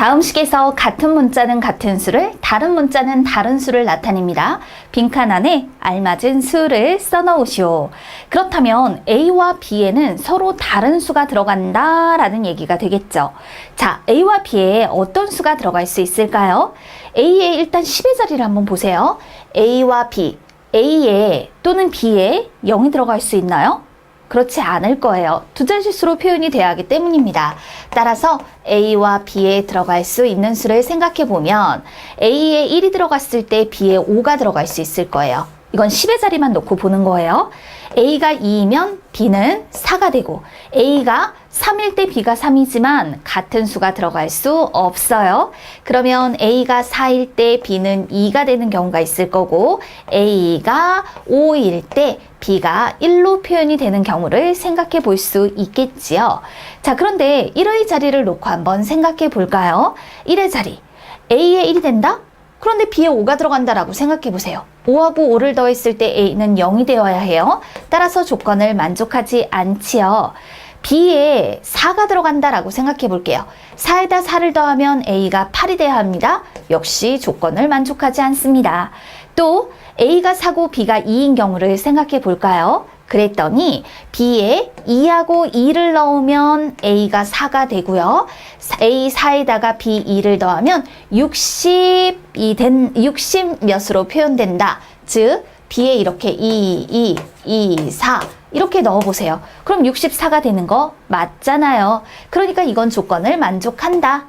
다음 식에서 같은 문자는 같은 수를, 다른 문자는 다른 수를 나타냅니다. 빈칸 안에 알맞은 수를 써넣으시오. 그렇다면 A와 B에는 서로 다른 수가 들어간다 라는 얘기가 되겠죠. 자, A와 B에 어떤 수가 들어갈 수 있을까요? A에 일단 10의 자리를 한번 보세요. A와 B, A에 또는 B에 0이 들어갈 수 있나요? 그렇지 않을 거예요. 두 자릿수로 표현이 돼야 하기 때문입니다. 따라서 A와 B에 들어갈 수 있는 수를 생각해 보면 A에 1이 들어갔을 때 B에 5가 들어갈 수 있을 거예요. 이건 10의 자리만 놓고 보는 거예요. A가 2이면 B는 4가 되고 A가 3일 때 B가 3이지만 같은 수가 들어갈 수 없어요. 그러면 A가 4일 때 B는 2가 되는 경우가 있을 거고 A가 5일 때 B가 1로 표현이 되는 경우를 생각해 볼 수 있겠지요. 자, 그런데 1의 자리를 놓고 한번 생각해 볼까요? 1의 자리. A에 1이 된다? 그런데 B에 5가 들어간다라고 생각해 보세요. 5하고 5를 더했을 때 A는 0이 되어야 해요. 따라서 조건을 만족하지 않지요. B에 4가 들어간다라고 생각해 볼게요. 4에다 4를 더하면 A가 8이 돼야 합니다. 역시 조건을 만족하지 않습니다. 또 A가 4고 B가 2인 경우를 생각해 볼까요? 그랬더니 B에 2하고 2를 넣으면 A가 4가 되고요. A 4에다가 B 2를 더하면 60이 된, 60 몇으로 표현된다. 즉, B에 이렇게 2, 2, 2, 4 이렇게 넣어보세요. 그럼 64가 되는 거 맞잖아요. 그러니까 이건 조건을 만족한다.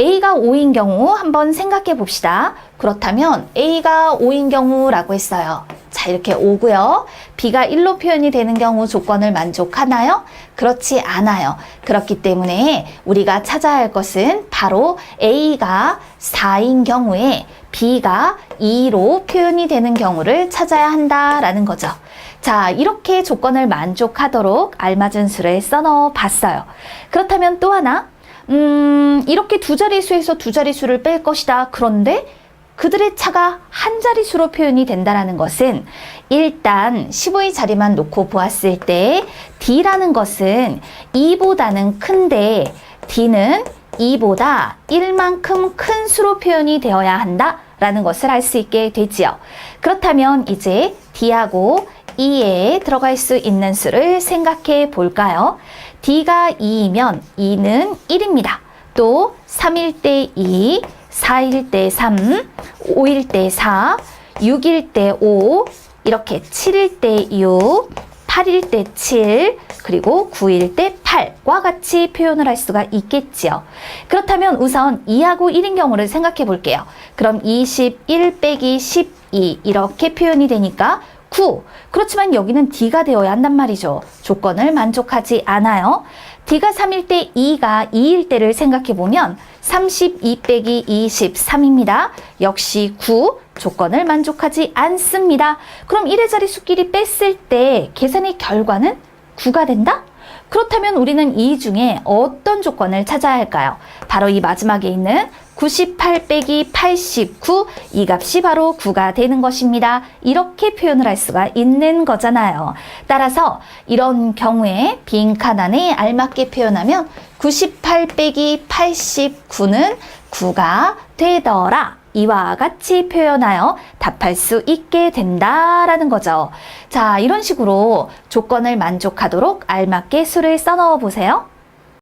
A가 5인 경우 한번 생각해 봅시다. 그렇다면 A가 5인 경우라고 했어요. 자, 이렇게 5고요. B가 1로 표현이 되는 경우 조건을 만족하나요? 그렇지 않아요. 그렇기 때문에 우리가 찾아야 할 것은 바로 A가 4인 경우에 B가 2로 표현이 되는 경우를 찾아야 한다라는 거죠. 자, 이렇게 조건을 만족하도록 알맞은 수를 써넣어 봤어요. 그렇다면 또 하나, 음, 이렇게 두 자릿수에서 두 자릿수를 뺄 것이다. 그런데 그들의 차가 한 자릿수로 표현이 된다는 것은 일단 15의 자리만 놓고 보았을 때 D라는 것은 2보다는 큰데 D는 2보다 1만큼 큰 수로 표현이 되어야 한다 라는 것을 알 수 있게 되지요. 그렇다면 이제 D하고 2에 들어갈 수 있는 수를 생각해 볼까요? D가 2이면 2는 1입니다. 또 3일 때 2, 4일 때 3, 5일 때 4, 6일 때 5, 이렇게 7일 때 6, 8일 때 7, 그리고 9일 때 8과 같이 표현을 할 수가 있겠지요. 그렇다면 우선 2하고 1인 경우를 생각해 볼게요. 그럼 21 빼기 12 이렇게 표현이 되니까 9. 그렇지만 여기는 D가 되어야 한단 말이죠. 조건을 만족하지 않아요. D가 3일 때 2가 2일 때를 생각해 보면 32 빼기 23입니다. 역시 9. 조건을 만족하지 않습니다. 그럼 1의 자리 수끼리 뺐을 때 계산의 결과는 9가 된다? 그렇다면 우리는 이 중에 어떤 조건을 찾아야 할까요? 바로 이 마지막에 있는 98 빼기 89, 이 값이 바로 9가 되는 것입니다. 이렇게 표현을 할 수가 있는 거잖아요. 따라서 이런 경우에 빈칸 안에 알맞게 표현하면 98 빼기 89는 9가 되더라. 이와 같이 표현하여 답할 수 있게 된다라는 거죠. 자, 이런 식으로 조건을 만족하도록 알맞게 수를 써넣어 보세요.